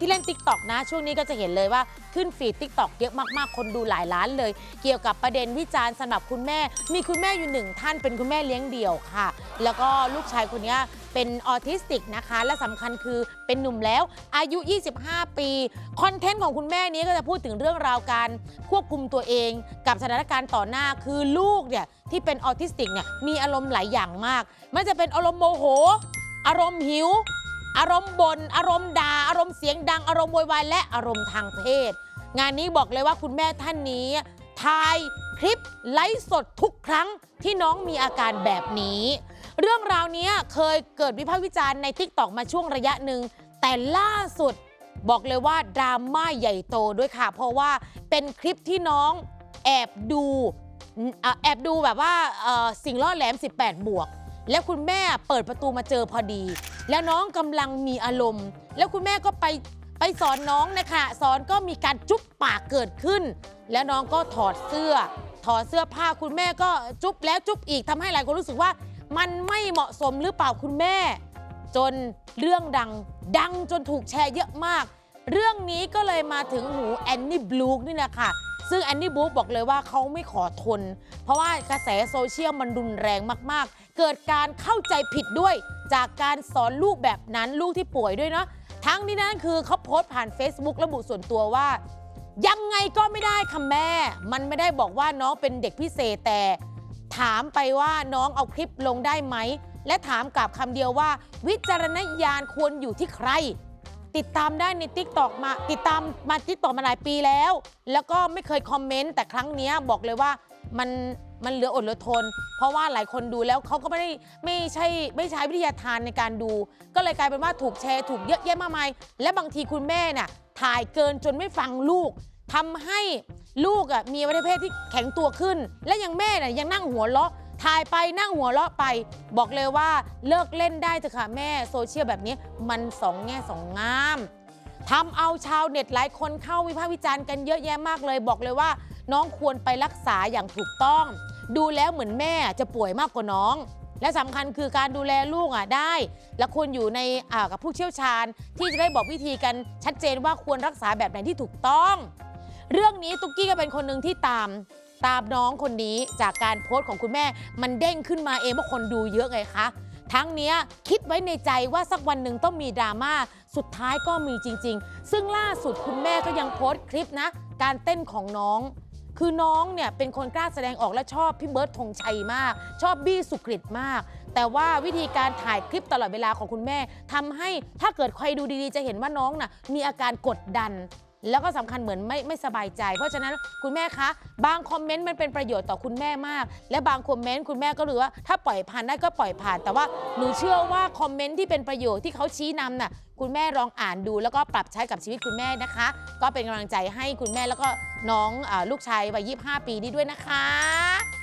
ที่เล่น t ิ k t o k นะ ช่วงนี้ก็จะเห็นเลยว่าขึ้นฟีด t ิ k t o k เยอะมากๆ คนดูหลายล้านเลย เกี่ยวกับประเด็นวิจารณ์สำหรับคุณแม่ มีคุณแม่อยู่หนึ่งท่านเป็นคุณแม่เลี้ยงเดี่ยวค่ะ แล้วก็ลูกชายคนนี้เป็นออทิสติกนะคะ และสำคัญคือเป็นหนุ่มแล้วอายุ 25 ปี คอนเทนต์ของคุณแม่นี้ก็จะพูดถึงเรื่องราวการควบคุมตัวเอง กับสถานการณ์ต่อหน้าคือลูกเนี่ยที่เป็นออทิสติกเนี่ยมีอารมณ์หลายอย่างมากไม่ว่าจะเป็นอารมณ์โมโห อารมณ์หิว อารมณ์บน่นอารมณ์ด่า อารมณ์เสียงดังอารมณ์โวยวายและอารมณ์ทางเพศ งานนี้บอกเลยว่าคุณแม่ท่านนี้ถ่ายคลิปไลฟ์สดทุกครั้งที่น้องมีอาการแบบนี้ เรื่องราวนี้เคยเกิดวิพากษ์วิจารณ์ใน t ิ k t o k มาช่วงระยะหนึ่ง แต่ล่าสุดบอกเลยว่าดราม่าใหญ่โตด้วยค่ะ เพราะว่าเป็นคลิปที่น้องแอบดูแอบดูแบบว่าสิ่งล่อแหลม 18 บวก แล้วคุณแม่เปิดประตูมาเจอพอดี แล้วน้องกำลังมีอารมณ์ แล้วคุณแม่ก็ไปไปสอนน้องนะคะ สอนก็มีการจุ๊บปากเกิดขึ้น แล้วน้องก็ถอดเสื้อ ถอดเสื้อผ้าคุณแม่ก็จุ๊บแล้วจุ๊บอีกทำให้หลายคนรู้สึกว่า มันไม่เหมาะสมหรือเปล่าคุณแม่ จนเรื่องดังดังจนถูกแชร์เยอะมาก เรื่องนี้ก็เลยมาถึงหูแอนนี่บลูคนี่แหละค่ะซึ่งแอนนี่บลูคบอกเลยว่าเขาไม่ขอทน เพราะว่ากระแสโซเชียลมันรุนแรงมากๆ เกิดการเข้าใจผิดด้วย จากการสอนลูกแบบนั้นลูกที่ป่วยด้วยเนาะทั้งนี้นั่นคือเขาโพสต์ผ่าน Facebook ระบุส่วนตัวว่า ยังไงก็ไม่ได้ค่ะแม่ มันไม่ได้บอกว่าน้องเป็นเด็กพิเศษแต่ ถามไปว่าน้องเอาคลิปลงได้ไหม และถามกลับคำเดียวว่า วิจารณญาณควรอยู่ที่ใคร ติดตามได้ใน t ิ k t o k มาติดตามมาทิกตอกมาหลายปีแล้ว แล้วก็ไม่เคยคอมเมนต์แต่ครั้งเนี้ยบอกเลยว่า มันมันเหลืออดเหลือทน เพราะว่าหลายคนดูแล้วเขาก็ไม่ได้ไม่ใช่ไม่ใช้วิทยาทานในการดู ก็เลยกลายเป็นว่าถูกแชร์ถูกเยอะแยะมากมายและบางทีคุณแม่น่ะถ่ายเกินจนไม่ฟังลูกทำให้ลูกอะมีอวัยวเพศที่แข็งตัวขึ้น และยังแม่น่ะยังนั่งหัวเราะถ่ายไปนั่งหัวเราะไป บอกเลยว่าเลิกเล่นได้เถอะค่ะแม่โซเชียลแบบนี้มันสองแง่สองงามทำเอาชาวเน็ตหลายคนเข้าวิพากษ์วิจารณ์กันเยอะแยะมากเลย บอกเลยว่า น้องควรไปรักษาอย่างถูกต้อง ดูแล้วเหมือนแม่จะป่วยมากกว่าน้อง และสำคัญคือการดูแลลูกอะได้ และควรอยู่ในอ่ากับผู้เชี่ยวชาญ ที่จะได้บอกวิธีกันชัดเจนว่าควรรักษาแบบไหนที่ถูกต้อง เรื่องนี้ตุ๊กกี้ก็เป็นคนหนึ่งที่ตามตามน้องคนนี้จากการโพสต์ของคุณแม่ มันเด้งขึ้นมาเองว่าคนดูเยอะไงคะ ทั้งเนี้ยคิดไว้ในใจว่าสักวันหนึ่งต้องมีดราม่าสุดท้ายก็มีจริง ๆ ซึ่งล่าสุดคุณแม่ก็ยังโพสต์คลิปนะ การเต้นของน้อง คือน้องเนี่ยเป็นคนกล้าแสดงออกและชอบพี่เบิร์ดธงชัยมาก ชอบบี้สุกริตมาก แต่ว่าวิธีการถ่ายคลิปตลอดเวลาของคุณแม่ทำให้ถ้าเกิดใครดูดีๆ จะเห็นว่าน้องน่ะมีอาการกดดัน แล้วก็สำคัญเหมือนไม่ไม่สบายใจ เพราะฉะนั้นคุณแม่คะ บางคอมเมนต์มันเป็นประโยชน์ต่อคุณแม่มาก และบางคอมเมนต์คุณแม่ก็รู้ว่าถ้าปล่อยผ่านได้ก็ปล่อยผ่าน แต่ว่าหนูเชื่อว่าคอมเมนต์ที่เป็นประโยชน์ที่เขาชี้นำน่ะคุณแม่ลองอ่านดูแล้วก็ปรับใช้กับชีวิตคุณแม่นะคะ ก็เป็นกำลังใจให้คุณแม่แล้วก็ น้องอลูกชายวัย 25 ปีนี้ด้วยนะคะ